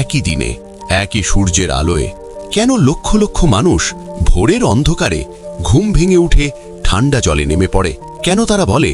একই দিনে, একই সূর্যের আলোয় কেন লক্ষ লক্ষ মানুষ ভোরের অন্ধকারে ঘুম ভেঙে উঠে ঠান্ডা জলে নেমে পড়ে? কেন তারা বলে,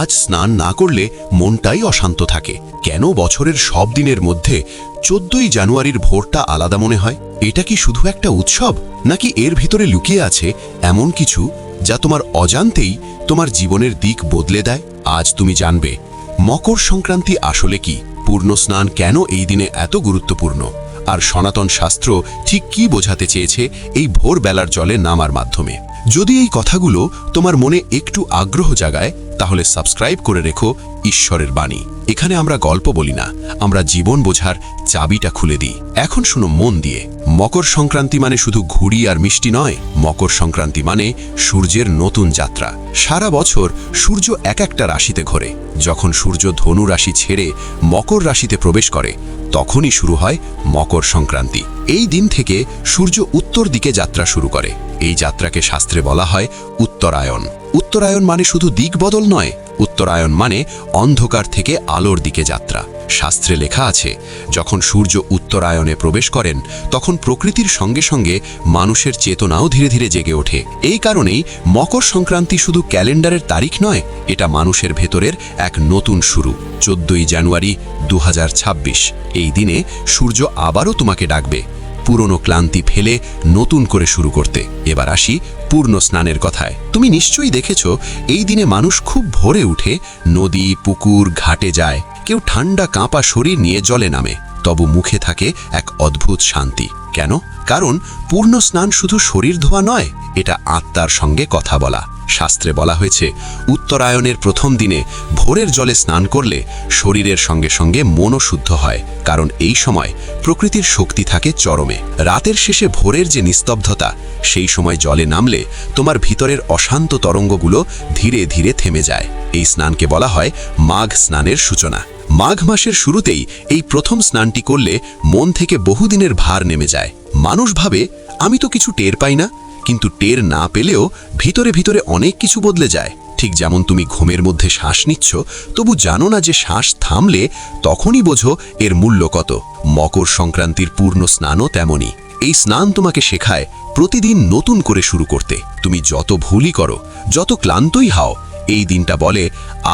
আজ স্নান না করলে মনটাই অশান্ত থাকে কেন বছরের সব দিনের মধ্যে চোদ্দই জানুয়ারির ভোরটা আলাদা মনে হয়? এটা কি শুধু একটা উৎসব? নাকি এর ভিতরে লুকিয়ে আছে এমন কিছু যা তোমার অজান্তেই তোমার জীবনের দিক বদলে দেয়? আজ তুমি জানবে, মকর সংক্রান্তি আসলে কি? পূর্ণ স্নান কেন এই দিনে এত গুরুত্বপূর্ণ? আর সনাতন শাস্ত্র ঠিক কি বোঝাতে চেয়েছে এই ভোরবেলার জলে নামার মাধ্যমে? যদি এই কথাগুলো তোমার মনে একটু আগ্রহ জাগায়, তাহলে সাবস্ক্রাইব করে রেখো ঈশ্বরের বাণী। এখানে আমরা গল্প বলি না, আমরা জীবন বোঝার চাবিটা খুলে দিই। এখন শুনো মন দিয়ে। মকর সংক্রান্তি মানে শুধু ঘুড়ি আর মিষ্টি নয়, মকর সংক্রান্তি মানে সূর্যের নতুন যাত্রা। সারা বছর সূর্য এক একটা রাশিতে ঘোরে। যখন সূর্য ধনু রাশি ছেড়ে মকর রাশিতে প্রবেশ করে, তখনই শুরু হয় মকর সংক্রান্তি। এই দিন থেকে সূর্য উত্তর দিকে যাত্রা শুরু করে। এই যাত্রাকে শাস্ত্রে বলা হয় উত্তরায়ণ। উত্তরায়ণ মানে শুধু দিক বদল নয় উত্তরায়ণ মানে অন্ধকার থেকে আলোর দিকে যাত্রা। শাস্ত্রে লেখা আছে, যখন সূর্য উত্তরায়ণে প্রবেশ করেন, তখন প্রকৃতির সঙ্গে সঙ্গে মানুষের চেতনাও ধীরে ধীরে জেগে ওঠে। এই কারণেই মকর সংক্রান্তি শুধু ক্যালেন্ডারের তারিখ নয়, এটা মানুষের ভেতরের এক নতুন শুরু। চোদ্দই জানুয়ারি দু হাজার ছাব্বিশ, এই দিনে সূর্য আবারও তোমাকে ডাকবে। পুরনো ক্লান্তি ফেলে নতুন করে শুরু করতে। এবার আসি পূর্ণ স্নানের কথায়। তুমি নিশ্চয়ই দেখেছ, এই দিনে মানুষ খুব ভোরে উঠে নদী, পুকুর, ঘাটে যায়। কেউ ঠান্ডা কাঁপা শরীর নিয়ে জলে নামে। তবু মুখে থাকে এক অদ্ভুত শান্তি। কেন? কারণ পূর্ণ স্নান শুধু শরীর ধোয়া নয়, এটা আত্মার সঙ্গে কথা বলা। শাস্ত্রে বলা হয়েছে, উত্তরায়ণের প্রথম দিনে ভোরের জলে স্নান করলে শরীরের সঙ্গে সঙ্গে মনও শুদ্ধ হয়, কারণ এই সময় প্রকৃতির শক্তি থাকে চরমে। রাতের শেষে ভোরের যে নিস্তব্ধতা, সেই সময় জলে নামলে তোমার ভিতরের অশান্ত তরঙ্গগুলো ধীরে ধীরে থেমে যায়। এই স্নানকে বলা হয় মাঘ স্নানের সূচনা। মাঘ মাসের শুরুতেই এই প্রথম স্নানটি করলে মন থেকে বহুদিনের ভার নেমে যায়। মানুষ ভাবে, আমি তো কিছু টের পাই না কিন্তু টের না পেলেও ভিতরে ভিতরে অনেক কিছু বদলে যায়। ঠিক যেমন তুমি ঘুমের মধ্যে শ্বাস নিচ্ছ, তবু জানো না যে শ্বাস থামলে তখনই বোঝো এর মূল্য কত। মকর সংক্রান্তির পূর্ণ স্নানও তেমনই। এই স্নান তোমাকে শেখায় প্রতিদিন নতুন করে শুরু করতে। তুমি যত ভুলই করো, যত ক্লান্তই হাও, এই দিনটা বলে,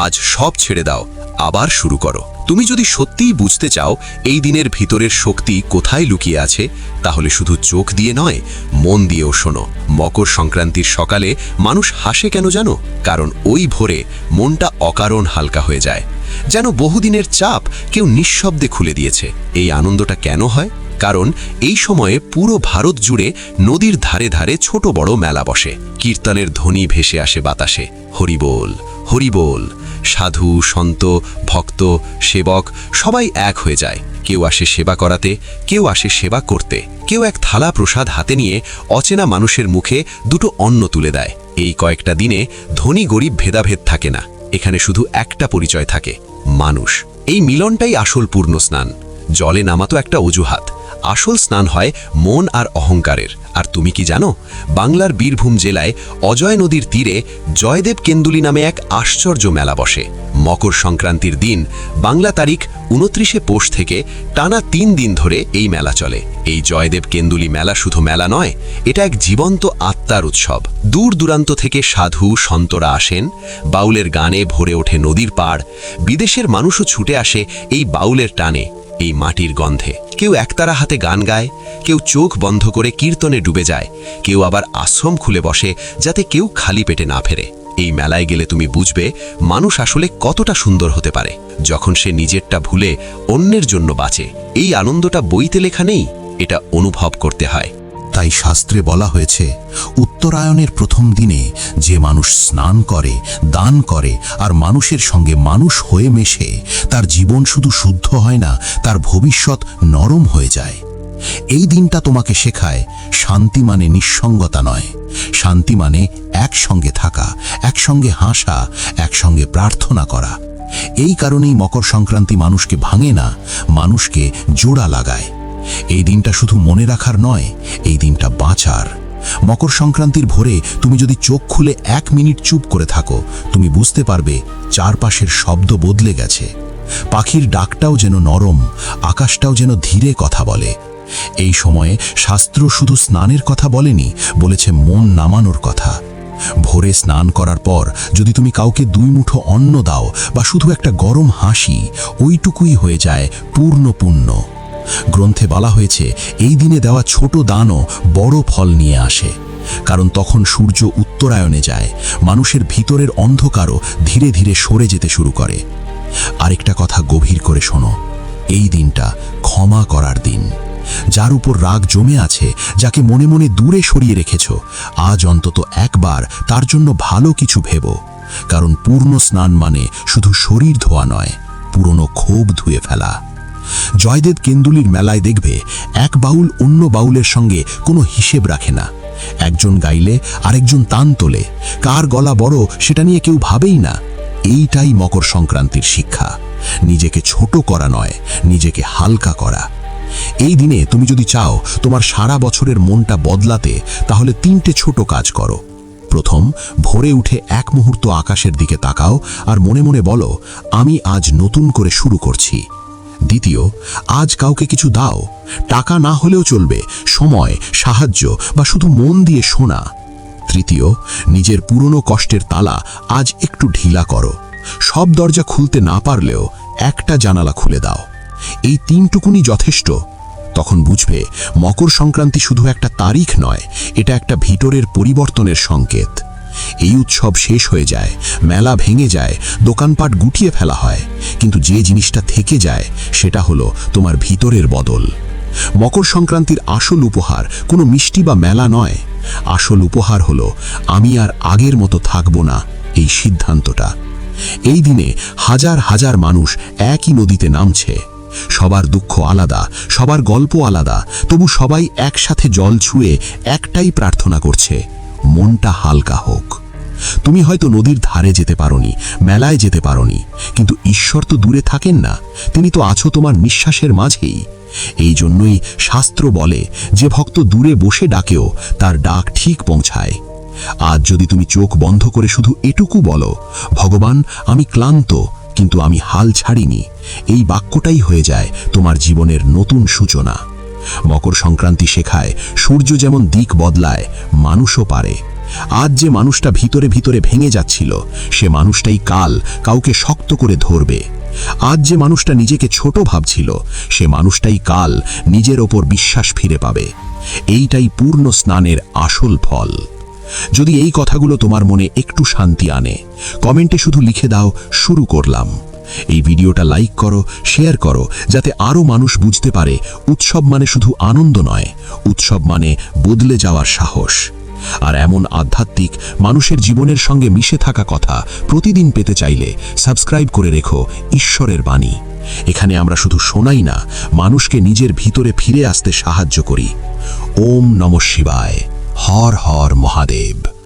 আজ সব ছেড়ে দাও আবার শুরু করো। তুমি যদি সত্যিই বুঝতে চাও এই দিনের ভিতরের শক্তি কোথায় লুকিয়ে আছে, তাহলে শুধু চোখ দিয়ে নয়, মন দিয়েও শোনো। মকর সংক্রান্তির সকালে মানুষ হাসে কেন জানো? কারণ ওই ভোরে মনটা অকারণ হালকা হয়ে যায়। যেন বহুদিনের চাপ কেউ নিঃশব্দে খুলে দিয়েছে। এই আনন্দটা কেন হয়? কারণ এই সময়ে পুরো ভারত জুড়ে নদীর ধারে ধারে ছোট বড় মেলা বসে। কীর্তনের ধ্বনি ভেসে আসে বাতাসে। হরিবোল হরিবোল সাধু, সন্ত, ভক্ত, সেবক, সবাই এক হয়ে যায়। কেউ আসে সেবা করাতে, কেউ আসে সেবা করতে। কেউ এক থালা প্রসাদ হাতে নিয়ে অচেনা মানুষের মুখে দুটো অন্ন তুলে দেয়। এই কয়েকটা দিনে ধনী গরিব ভেদাভেদ থাকে না। এখানে শুধু একটা পরিচয় থাকে, মানুষ। এই মিলনটাই আসল পূর্ণ স্নান। জলে নামা তো একটা অজুহাত। আসল স্নান হয় মন আর অহংকারের। আর তুমি কি জানো, বাংলার বীরভূম জেলায় অজয় নদীর তীরে জয়দেব কেন্দুলি নামে এক আশ্চর্য মেলা বসে। মকর সংক্রান্তির দিন বাংলা তারিখ উনত্রিশে পোষ থেকে টানা তিন দিন ধরে এই মেলা চলে। এই জয়দেব কেন্দুলি মেলা শুধু মেলা নয়, এটা এক জীবন্ত আত্মার উৎসব। দূর দূরান্ত থেকে সাধু, সন্তরা আসেন, বাউলের গানে ভরে ওঠে নদীর পাড়, বিদেশের মানুষও ছুটে আসে এই বাউলের টানে, এই মাটির গন্ধে। কেউ একতারা হাতে গান গায়, কেউ চোখ বন্ধ করে কীর্তনে ডুবে যায়, কেউ আবার আশ্রম খুলে বসে যাতে কেউ খালি পেটে না ফেরে। এই মেলায় গেলে তুমি বুঝবে মানুষ আসলে কতটা সুন্দর হতে পারে। যখন সে নিজেরটা ভুলে অন্যের জন্য বাঁচে, এই আনন্দটা বইতে লেখা নেই, এটা অনুভব করতে হয়। তাই শাস্ত্রে বলা হয়েছে, উত্তরায়ণের প্রথম দিনে যে মানুষ স্নান করে, দান করে, আর মানুষের সঙ্গে মানুষ হয়ে মেশে, তার জীবন শুধু শুদ্ধ হয় না, তার ভবিষ্যৎ নরম হয়ে যায়। এই দিনটা তোমাকে শেখায়, শান্তি মানে নিঃসঙ্গতা নয়। শান্তি মানে একসঙ্গে থাকা, একসঙ্গে হাসা, একসঙ্গে প্রার্থনা করা। এই কারণেই মকর সংক্রান্তি মানুষকে ভাঙে না, মানুষকে জোড়া লাগায়। এই দিনটা শুধু মনে রাখার নয়, এই দিনটা বাঁচার। মকর সংক্রান্তির ভোরে তুমি যদি চোখ খুলে এক মিনিট চুপ করে থাকো, তুমি বুঝতে পারবে চারপাশের শব্দ বদলে গেছে। পাখির ডাকটাও যেন নরম, আকাশটাও যেন ধীরে কথা বলে এই সময়ে শাস্ত্র শুধু স্নানের কথা বলেনি, বলেছে মন নামানোর কথা। ভোরে স্নান করার পর যদি তুমি কাউকে দুই মুঠো অন্ন দাও বা শুধু একটা গরম হাসি, ওইটুকুই হয়ে যায় পূর্ণ পুণ্য। গ্রন্থে বলা হয়েছে, এই দিনে দেওয়া ছোট দানও বড় ফল নিয়ে আসে। কারণ তখন সূর্য উত্তরায়ণে যায়, মানুষের ভিতরের অন্ধকারও ধীরে ধীরে সরে যেতে শুরু করে। আরেকটা কথা গভীর করে শোনো, এই দিনটা ক্ষমা করার দিন। যার উপর রাগ জমে আছে, যাকে মনে মনে দূরে সরিয়ে রেখেছ, আজ অন্তত একবার তার জন্য ভালো কিছু ভেবো, কারণ পূর্ণ স্নান মানে শুধু শরীর ধোয়া নয়, পুরনো ক্ষোভ ধুয়ে ফেলা। জয়দেব কেন্দুলির মেলায় দেখবে, এক বাউল অন্য বাউলের সঙ্গে কোনো হিসেব রাখে না। একজন গাইলে, আরেকজন তান তোলে, কার গলা বড় সেটা নিয়ে কেউ ভাবেই না। এইটাই মকর সংক্রান্তির শিক্ষা। নিজেকে ছোট করা নয়, নিজেকে হালকা করা। এই দিনে তুমি যদি চাও তোমার সারা বছরের মনটা বদলাতে, তাহলে তিনটে ছোট কাজ করো। প্রথম, ভোরে উঠে এক মুহূর্ত আকাশের দিকে তাকাও আর মনে মনে বলো, আমি আজ নতুন করে শুরু করছি। দ্বিতীয়, আজ কাউকে কিছু দাও। টাকা না হলেও চলবে, সময়, সাহায্য বা শুধু মন দিয়ে শোনা। তৃতীয়, নিজের পুরনো কষ্টের তালা আজ একটু ঢিলা করো। সব দরজা খুলতে না পারলেও একটা জানালা খুলে দাও। এই তিনটুকুনি যথেষ্ট। তখন বুঝবে, মকর সংক্রান্তি শুধু একটা তারিখ নয়, এটা একটা ভিতরের পরিবর্তনের সংকেত। এই উৎসব শেষ হয়ে যায়, মেলা ভেঙে যায়, দোকানপাট গুটিয়ে ফেলা হয়, কিন্তু যে জিনিসটা থেকে যায়, সেটা হলো তোমার ভিতরের বদল। মকর সংক্রান্তির আসল উপহার কোনো মিষ্টি বা মেলা নয়। আসল উপহার হলো, আমি আর আগের মতো থাকব না, এই সিদ্ধান্তটা। এই দিনে হাজার হাজার মানুষ একই নদীতে নামছে। সবার দুঃখ আলাদা, সবার গল্প আলাদা, তবু সবাই একসাথে জল ছুঁয়ে একটাই প্রার্থনা করছে, মনটা হালকা হোক। তুমি হয়তো নদীর ধারে যেতে পারোনি, মেলায় যেতে পারোনি, কিন্তু ঈশ্বর তো দূরে থাকেন না, তিনি তো আছো তোমার নিঃশ্বাসের মাঝেই। এই জন্যই শাস্ত্র বলে, যে ভক্ত দূরে বসে ডাকেও, তার ডাক ঠিক পৌঁছায়। আজ যদি তুমি চোখ বন্ধ করে শুধু এটুকু বলো, ভগবান, আমি ক্লান্ত কিন্তু আমি হাল ছাড়িনি। এই বাক্যটাই হয়ে যায় তোমার জীবনের নতুন সূচনা। মকর সংক্রান্তি শেখায়, সূর্য যেমন দিক বদলায়, মানুষও পারে। আজ যে মানুষটা ভিতরে ভিতরে ভেঙে যাচ্ছিল, সে মানুষটাই কাল কাউকে শক্ত করে ধরবে। আজ যে মানুষটা নিজেকে ছোট ভাবছিল, সে মানুষটাই কাল নিজের ওপর বিশ্বাস ফিরে পাবে। এইটাই পূর্ণ স্নানের আসল ফল। যদি এই কথাগুলো তোমার মনে একটু শান্তি আনে, কমেন্টে শুধু লিখে দাও, শুরু করলাম। এই ভিডিওটা লাইক করো, শেয়ার করো, যাতে আরও মানুষ বুঝতে পারে উৎসব মানে শুধু আনন্দ নয়, উৎসব মানে বদলে যাওয়ার সাহস। আর এমন আধ্যাত্মিক, মানুষের জীবনের সঙ্গে মিশে থাকা কথা প্রতিদিন পেতে চাইলে সাবস্ক্রাইব করে রেখো ঈশ্বরের বাণী। এখানে আমরা শুধু শোনাই না, মানুষকে নিজের ভিতরে ফিরে আসতে সাহায্য করি। ওম নম শিবায়। হর হর মহাদেব।